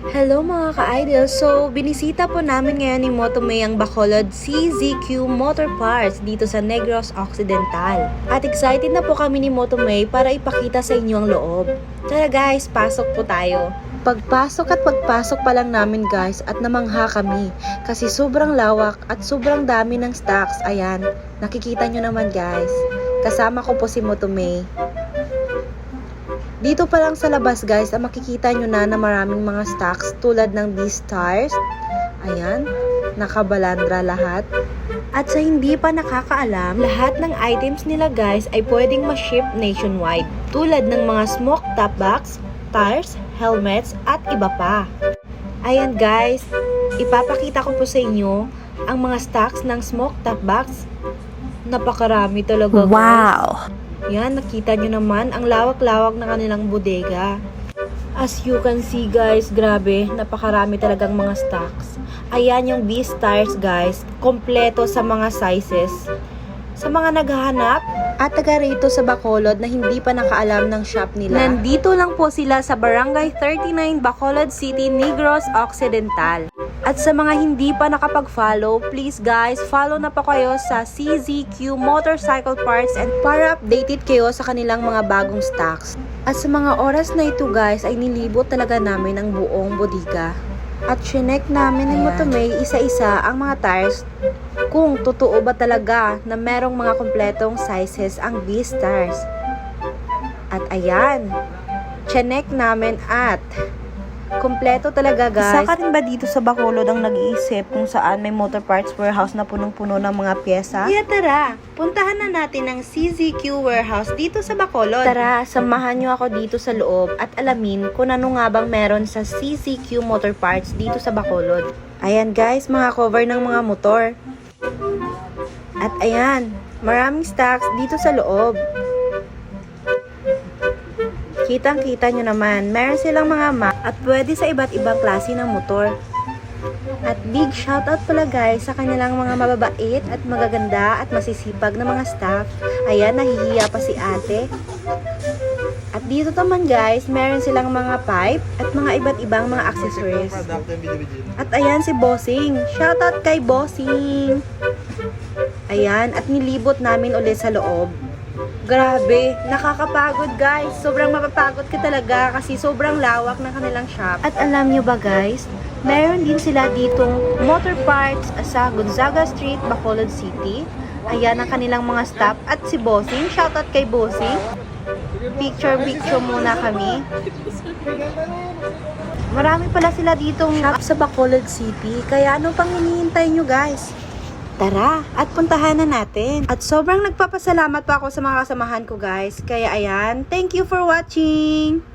Hello mga ka-idol! So, binisita po namin ngayon ni Motomay ang Bacolod CZQ Motor Parts dito sa Negros Occidental. At excited na po kami ni Motomay para ipakita sa inyo ang loob. Tara guys, pasok po tayo. Pagpasok at pagpasok pa lang namin guys at namangha kami kasi sobrang lawak at sobrang dami ng stocks. Ayan, nakikita nyo naman guys. Kasama ko po si Motomay. Dito pa lang sa labas guys, ah, makikita nyo na na maraming mga stocks tulad ng B-Stars. Ayan, nakabalandra lahat. At sa hindi pa nakakaalam, lahat ng items nila guys ay pwedeng ma-ship nationwide. Tulad ng mga smoke top box, tires, helmets, at iba pa. Ayan guys, ipapakita ko po sa inyo ang mga stocks ng smoke top box. Napakarami talaga guys. Yan, nakita nyo naman ang lawak-lawak na kanilang bodega. As you can see guys, grabe, napakarami talagang mga stocks. Ayan yung B-Stars guys, kompleto sa mga sizes. Sa mga naghahanap at taga rito sa Bacolod na hindi pa nakaalam ng shop nila. Nandito lang po sila sa Barangay 39 Bacolod City, Negros Occidental. At sa mga hindi pa nakapag-follow, please guys, follow na po kayo sa CZQ Motorcycle Parts and para updated kayo sa kanilang mga bagong stocks. At sa mga oras na ito guys, ay nilibot talaga namin ang buong bodega. At chinek namin ni Motomay isa-isa ang mga tires kung totoo ba talaga na merong mga kompletong sizes ang B-Stars. At ayan, chinek namin at kompleto talaga guys. Isa ka rin ba dito sa Bacolod ang nag-iisip kung saan may motor parts warehouse na punong-puno ng mga pyesa? Kaya tara, puntahan na natin ang CZQ warehouse dito sa Bacolod. Tara, samahan nyo ako dito sa loob at alamin kung ano nga bang meron sa CZQ Motor Parts dito sa Bacolod. Ayan guys, mga cover ng mga motor. At ayan, maraming stocks dito sa loob. Kitang-kita nyo naman, meron silang mga map at pwede sa iba't ibang klase ng motor. At big shoutout pala guys sa kanilang mga mababait at magaganda at masisipag na mga staff. Ayan, nahihiya pa si ate. At dito naman guys, meron silang mga pipe at mga iba't ibang mga accessories. At ayan si Bossing. Shoutout kay Bossing. Ayan, at nilibot namin ulit sa loob. Grabe, nakakapagod guys. Sobrang mapapagod ka talaga kasi sobrang lawak ng kanilang shop. At alam nyo ba guys, meron din sila ditong motor parts sa Gonzaga Street, Bacolod City. Ayan ang kanilang mga staff at si Bossing. Shoutout kay Bossing. Picture-picture muna kami. Marami pala sila ditong shop sa Bacolod City. Kaya ano pang hinihintay nyo guys? Tara, at puntahan na natin. At sobrang nagpapasalamat pa ako sa mga kasamahan ko guys. Kaya ayan, thank you for watching!